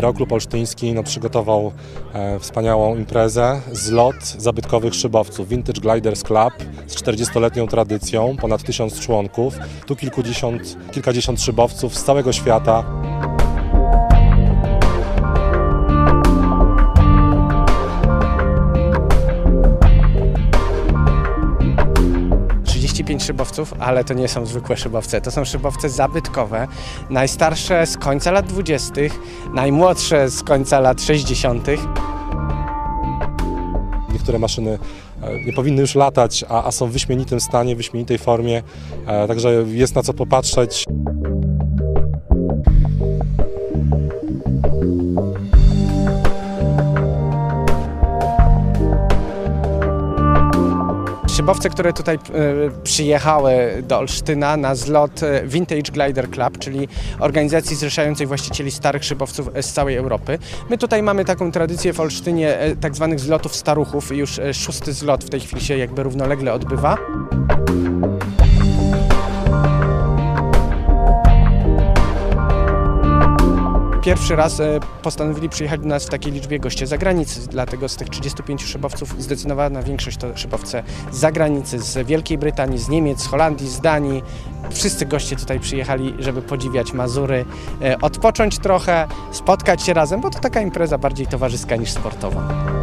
Aeroklub Olsztyński no, przygotował e, wspaniałą imprezę, zlot zabytkowych szybowców Vintage Gliders Club z 40-letnią tradycją, ponad tysiąc członków, tu kilkudziesiąt, kilkadziesiąt szybowców z całego świata. 35 szybowców, ale to nie są zwykłe szybowce, to są szybowce zabytkowe, najstarsze z końca lat 20., najmłodsze z końca lat 60. Niektóre maszyny e, nie powinny już latać, a, a są w wyśmienitym stanie, w wyśmienitej formie, e, także jest na co popatrzeć. Szybowce, które tutaj e, przyjechały do Olsztyna na zlot e, Vintage Glider Club, czyli organizacji zrzeszającej właścicieli starych szybowców e, z całej Europy. My tutaj mamy taką tradycję w Olsztynie tak zwanych zlotów staruchów. Już szósty zlot w tej chwili się jakby równolegle odbywa. Pierwszy raz e, postanowili przyjechać do nas w takiej liczbie goście z zagranicy, dlatego z tych 35 szybowców zdecydowana większość to szybowce z zagranicy, z Wielkiej Brytanii, z Niemiec, z Holandii, z Danii. Wszyscy goście tutaj przyjechali, żeby podziwiać Mazury, e, odpocząć trochę, spotkać się razem, bo to taka impreza bardziej towarzyska niż sportowa.